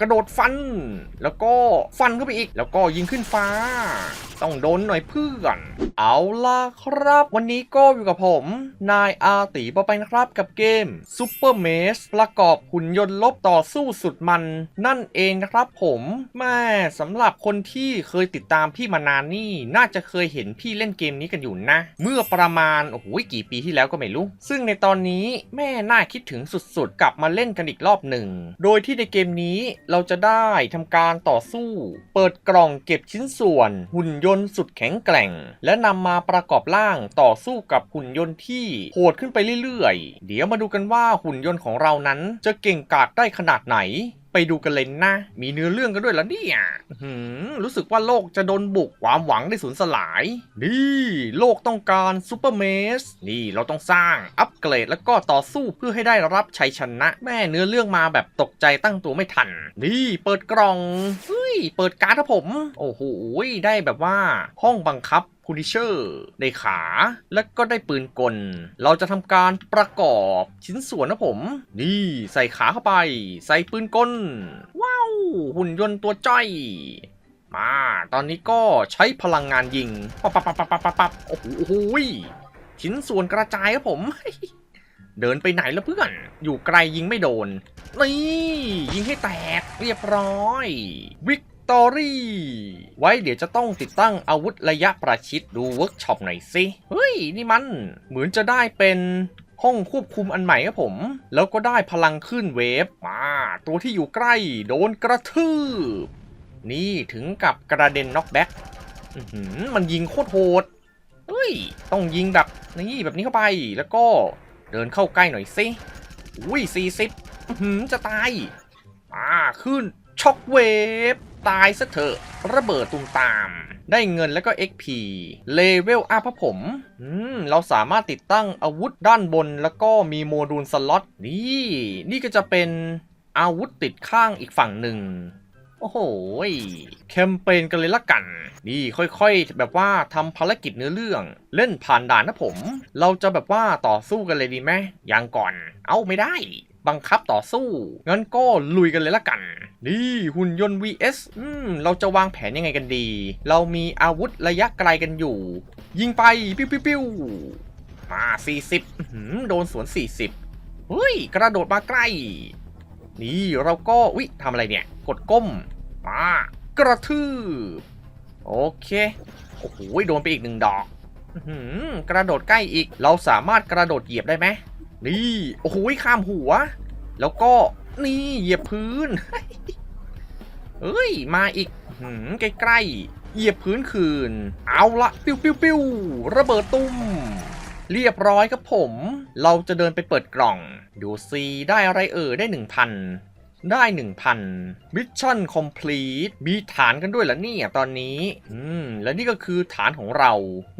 กระโดดฟัน แล้วก็ฟันเข้าไปอีก แล้วก็ยิงขึ้นฟ้า ต้องโดนหน่อยเพื่อน เอาล่ะครับ วันนี้ก็อยู่กับผม นายอาตีปอไปนะครับกับเกม Super m a z e ประกอบหุ่นยนต์ลบต่อสู้สุดมัน นั่นเองนะครับผมแม่สำหรับคนที่เคยติดตามพี่มานานนี่ น่าจะเคยเห็นพี่เล่นเกมนี้กันอยู่นะ เมื่อประมาณโอ้โหกี่ปีที่แล้วก็ไม่รู้ ซึ่งในตอนนี้แม่น่าคิดถึงสุดๆ กลับมาเล่นกันอีกรอบหนึ่ง โดยที่ในเกมนี้เราจะได้ทำการต่อสู้ เปิดกล่องเก็บชิ้นส่วน หุ่นยนต์สุดแข็งแกร่ง และนำมาประกอบร่างต่อสู้กับหุ่นยนต์ที่โหดขึ้นไปเรื่อยๆ เดี๋ยวมาดูกันว่าหุ่นยนต์ของเรานั้นจะเก่งกาจได้ขนาดไหน ไปดูกันเลยนะ มีเนื้อเรื่องกันด้วยแล้วเนี่ยหือรู้สึกว่าโลกจะโดนบุกความหวังได้สูญสลาย นี่ โลกต้องการซูเปอร์เมส นี่เราต้องสร้างอัปเกรดแล้วก็ต่อสู้เพื่อให้ได้รับชัยชนะ แม่เนื้อเรื่องมาแบบตกใจตั้งตัวไม่ทัน นี่เปิดกล่อง เฮ้ยเปิดการ์ดครับผม โอ้โห ได้แบบว่าห้องบังคับพูนิเชอร์ในขา แล้วก็ได้ปืนกล เราจะทำการประกอบชิ้นส่วนนะผม นี่ใส่ขาเข้าไป ใส่ปืนกล ว้าว หุ่นยนต์ตัวจ้อยมาตอนนี้ก็ใช้พลังงานยิง ปับปับปับปับปับปับโอ้โหชิ้นส่วนกระจายครับผม เดินไปไหนแล้วเพื่อน อยู่ไกลยิงไม่โดน นี่ ยิงให้แตกเรียบร้อย วิกตอรี่ ไว้เดี๋ยวจะต้องติดตั้งอาวุธระยะประชิดดูเวิร์กช็อปหน่อยสิ เฮ้ย นี่มัน เหมือนจะได้เป็นห้องควบคุมอันใหม่ครับผม แล้วก็ได้พลังขึ้นเวฟ มา ตัวที่อยู่ใกล้ โดนกระทืบ นี่ถึงกับกระเด็นน็อกแบ็กอื้อหือมันยิงโคตรโหด เฮ้ย ต้องยิงแบบนี่แบบนี้เข้าไป แล้วก็ เดินเข้าใกล้หน่อยสิอุ้ยสี่สิบจะตายอ่าขึ้นช็อกเวฟตายซะเถอะระเบิดตุมตาม ได้เงินแล้วก็ XP เลเวลอัพผมอืมเราสามารถติดตั้งอาวุธด้านบนแล้วก็มีโมดูลสล็อตนี่ นี่ก็จะเป็นอาวุธติดข้างอีกฝั่งหนึ่ง โอ้โหแคมเปญกันเลยละกัน นี่ค่อยๆ แบบว่าทำภารกิจเนื้อเรื่อง เล่นผ่านด่านนะผม เราจะแบบว่าต่อสู้กันเลยดีไหมยังก่อน เอาไม่ได้ บังคับต่อสู้งั้นก็ลุยกันเลยละกัน นี่หุ่นยนต์ vs อืมเราจะวางแผนยังไงกันดี เรามีอาวุธระยะไกลกันอยู่ ยิงไปปิ้วปิ้วปิ้วมา40อื้อหือโดนสวน 40เฮ้ย กระโดดมาใกล้ นี่เราก็วิทำอะไรเนี่ย กดก้มมากระทืบโอเค โอ้โหโดนไปอีกหนึ่งดอกกระโดดใกล้อีก เราสามารถกระโดดเหยียบได้ไหมนี่ โอ้โหข้ามหัว แล้วก็นี่เหยียบพื้นเอ้ย มาอีกหืมใกล้ๆเหยียบพื้นคืน เอาละปิ้วปิ้วปิ้วระเบิดตุ้ม เรียบร้อยครับผม เราจะเดินไปเปิดกล่อง ดูซีได้อะไรเอ่ยได้ 1,000 ได้ 1,000มิชชั่นคอมพลีทมีฐานกันด้วยเหรอเนี่ยตอนนี้ อืม และนี่ก็คือฐานของเรา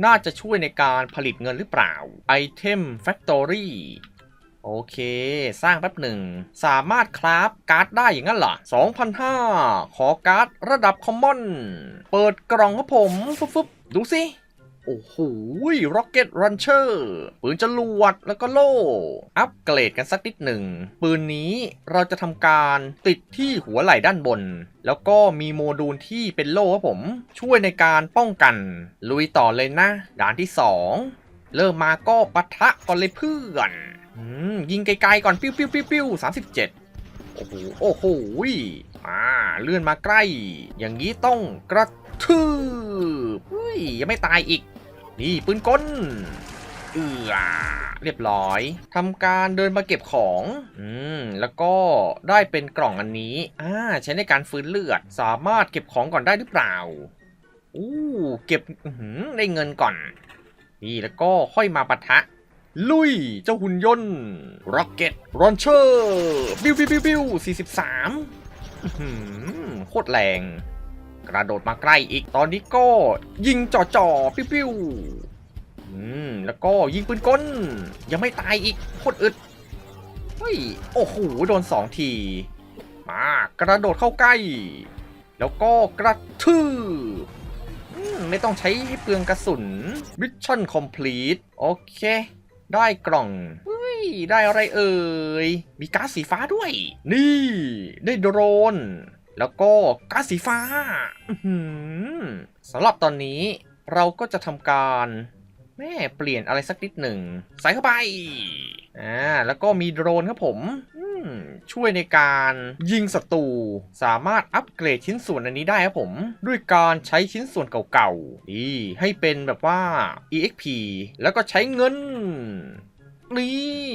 น่าจะช่วยในการผลิตเงินหรือเปล่า Item Factory โอเค สร้างแป๊บหนึ่ง สามารถคราฟการ์ดได้อย่างนั้นเหรอ2,500ขอการ์ดระดับคอมมอน เปิดกล่องครับผมฟึบฟึบดูสิ โอ้โห Rocket Launcher ปืนจรวดแล้วก็โล่ อัปเกรดกันสักนิดหนึ่ง ปืนนี้เราจะทำการติดที่หัวไหล่ด้านบน แล้วก็มีโมดูลที่เป็นโล่ครับผม ช่วยในการป้องกัน ลุยต่อเลยนะ ด่านที่ 2 เริ่มมาก็ปะทะก่อนเลยเพื่อนอืมยิงไกลๆก่อนปิ้วปิ้วปิ้วปิ้วสามสิบเจ็ดโอ้โห โอ้โหมาเลื่อนมาใกล้ อย่างนี้ต้องกระทืบ เฮ้ยยังไม่ตายอีก นี่ปืนกลเอือเรียบร้อยทำการเดินมาเก็บของ อืม แล้วก็ได้เป็นกล่องอันนี้อ่าใช้ในการฟื้นเลือด สามารถเก็บของก่อนได้หรือเปล่า อู้เก็บหือได้เงินก่อน นี่แล้วก็ค่อยมาปะทะ ลุย เจ้าหุ่นยนต์ Rocket Launcher บิวบิวบิวบิว43อื้อหือโคตรแรง กระโดดมาใกล้อีกตอนนี้ก็ยิงจ่อจ่อๆปิ้วปิ้วอืมแล้วก็ยิงปืนกลยังไม่ตายอีกโคตรอึดเฮ้ยโอ้โหโดนสองที มากระโดดเข้าใกล้ แล้วก็กระทืบอืมไม่ต้องใช้ให้เปลืองกระสุนมิชชั่นคอมพลีทโอเค ได้กล่องเฮ้ยได้อะไรเอ่ย มีก๊าซสีฟ้าด้วย นี่ ได้โดรน แล้วก็ก๊าซสีฟ้าอื้อหือสำหรับตอนนี้เราก็จะทำการแม่เปลี่ยนอะไรสักนิดหนึ่ง ใส่เข้าไปอ่าแล้วก็มีโดรนครับผมอืมช่วยในการยิงศัตรูสามารถอัปเกรดชิ้นส่วนอันนี้ได้ครับผม ด้วยการใช้ชิ้นส่วนเก่าๆนี่ให้เป็นแบบว่า EXP แล้วก็ใช้เงินนี่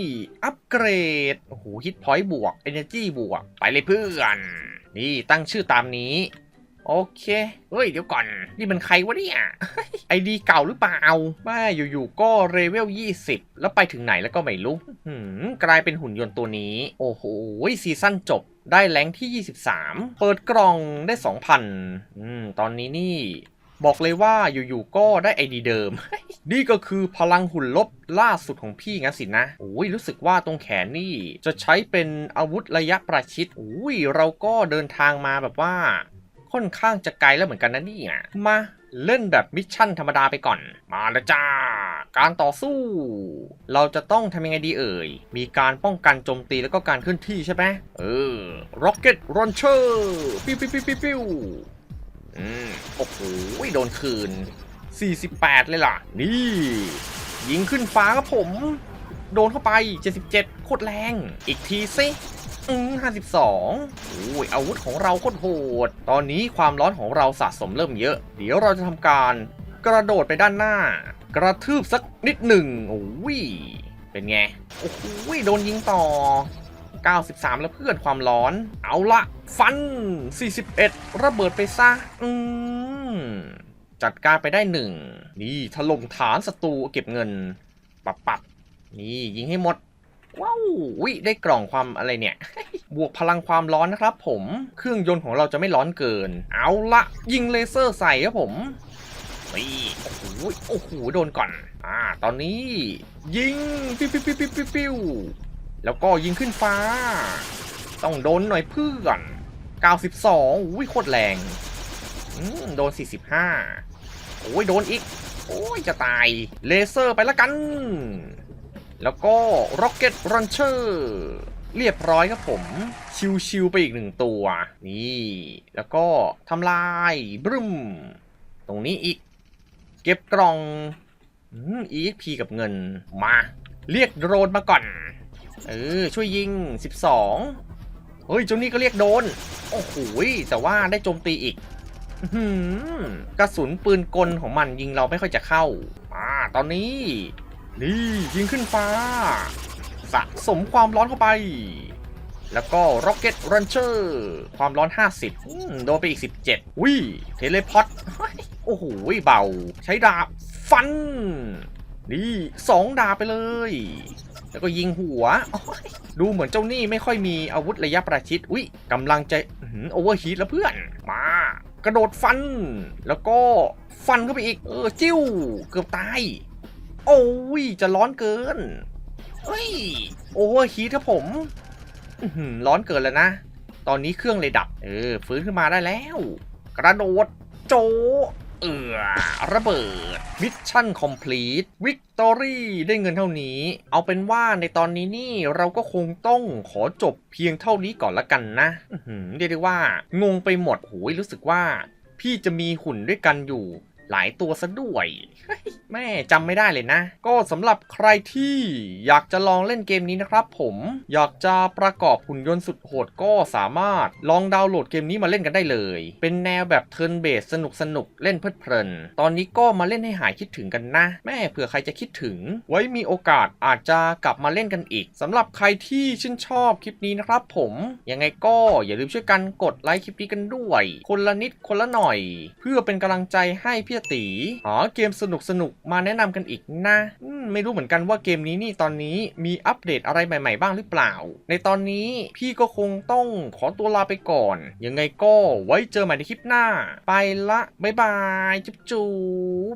อัปเกรด โอ้โหฮิตพอยต์บวก Energy บวก ไปเลยเพื่อน นี่ตั้งชื่อตามนี้ โอเค เฮ้ย เดี๋ยวก่อน นี่มันใครวะเนี่ย ไอดีเก่าหรือเปล่าแม่อยู่ๆก็เลเวล 20 แล้วไปถึงไหนแล้วก็ไม่รู้กลายเป็นหุ่นยนต์ตัวนี้ โอ้โห ซีซั่นจบได้แรงที่ 23 เปิดกล่องได้ 2,000อืมตอนนี้นี่ บอกเลยว่าอยู่ๆก็ได้ไอดีเดิม นี่ก็คือพลังหุ่นลบล่าสุดของพี่งั้นสินะโอ้ยรู้สึกว่าตรงแขนนี่จะใช้เป็นอาวุธระยะประชิดโอ้ยเราก็เดินทางมาแบบว่า ค่อนข้างจะไกลแล้วเหมือนกันนะนี่ยมาเล่นแบบมิชชั่นธรรมดาไปก่อน มาแล้วจ้า การต่อสู้ เราจะต้องทำยังไงดีเอ่ย มีการป้องกันโจมตีแล้วก็การเคลื่อนที่ใช่ไหมเออ Rocket Launcher ปิ้วปิ้วปิ้วปิ้วปิ้ว อืมโอ้โหโดนคืน 48 เลยล่ะ นี่ ยิงขึ้นฟ้าครับผม โดนเข้าไป 77 โคตรแรง อีกทีสิอืมห้าสิบสองโอ้ยอาวุธของเราโคตรโหด ตอนนี้ความร้อนของเราสะสมเริ่มเยอะ เดี๋ยวเราจะทำการกระโดดไปด้านหน้า กระทืบสักนิดหนึ่งโอ้ยเป็นไง โอ้โหโดนยิงต่อ 93 แล้วเพื่อนความร้อน เอาละฟัน 41 ระเบิดไปซะ อืม จัดการไปได้หนึ่ง นี่ถล่มฐานศัตรูเก็บเงิน ปับปับนี่ ยิงให้หมด ว้าววิได้กล่องความอะไรเนี่ย บวกพลังความร้อนนะครับผม เครื่องยนต์ของเราจะไม่ร้อนเกิน เอาละยิงเลเซอร์ใส่ครับผมนี่โอ้โห โอ้โห โดนก่อน อ่า ตอนนี้ ยิง ปิ้วปิ้วปิ้วปิ้วปิ้วปิ้ว แล้วก็ยิงขึ้นฟ้า ต้องโดนหน่อยเพื่อน 92อุ้ยโคตรแรงโดน 45 โอ้ยโดนอีก โอ้ยจะตาย เลเซอร์ไปละกัน แล้วก็ Rocket Launcher เรียบร้อยครับผม ชิวๆไปอีกหนึ่งตัว นี่ แล้วก็ทำลายบรึม ตรงนี้อีก เก็บกล่องอืม EXP กับเงินมา เรียกโดรนมาก่อน เออช่วยยิง 12เฮ้ยจ้านี่ก็เรียกโดน โอ้โหแต่ว่าได้โจมตีอีกกระสุนปืนกลของมันยิงเราไม่ค่อยจะเข้าอ่าตอนนี้ นี่ยิงขึ้นฟ้า สะสมความร้อนเข้าไป แล้วก็ Rocket Launcher ความร้อน 50อืมโดนไปอีก 17วิเทเลพอตโอ้โหเบา ใช้ดาบฟัน นี่สองดาบไปเลย แล้วก็ยิงหัวโอ้ยดูเหมือนเจ้านี่ไม่ค่อยมีอาวุธระยะประชิด อุ้ยกำลังจะโอเวอร์ฮีทแล้วเพื่อน มากระโดดฟัน แล้วก็ฟันเข้าไปอีก เออจิ้ว เกือบตาย โอ้ย จะร้อนเกินเฮ้ย โอเวอร์ฮีทครับผมอื้อหือร้อนเกินแล้วนะ ตอนนี้เครื่องเลยดับ เออ ฟื้นขึ้นมาได้แล้ว กระโดดโจ เออระเบิดมิชชั่นคอมพลีทวิกตอรี่ได้เงินเท่านี้ เอาเป็นว่าในตอนนี้นี่เราก็คงต้องขอจบเพียงเท่านี้ก่อนละกันนะเรียกได้ว่างงไปหมดโหยรู้สึกว่า พี่จะมีหุ่นด้วยกันอยู่ หลายตัวซะด้วยแม่จำไม่ได้เลยนะ ก็สำหรับใครที่อยากจะลองเล่นเกมนี้นะครับผมอยากจะประกอบหุ่นยนต์สุดโหดก็สามารถลองดาวน์โหลดเกมนี้มาเล่นกันได้เลย เป็นแนวแบบเทิร์นเบสสนุกสนุกเล่นเพลิดเพลิน ตอนนี้ก็มาเล่นให้หายคิดถึงกันนะ แม่เผื่อใครจะคิดถึง ไว้มีโอกาสอาจจะกลับมาเล่นกันอีกสำหรับใครที่ชื่นชอบคลิปนี้นะครับผมยังไงก็อย่าลืมช่วยกันกดไลค์คลิปนี้กันด้วย คนละนิดคนละหน่อย เพื่อเป็นกำลังใจให้พี่ตีอ๋อเกมสนุกสนุกๆมาแนะนำกันอีกนะไม่รู้เหมือนกันว่าเกมนี้นี่ตอนนี้มีอัปเดตอะไรใหม่ ๆ บ้างหรือเปล่า ในตอนนี้พี่ก็คงต้องขอตัวลาไปก่อน ยังไงก็ไว้เจอใหม่ในคลิปหน้า ไปละบ๊ายบาย จุ๊บ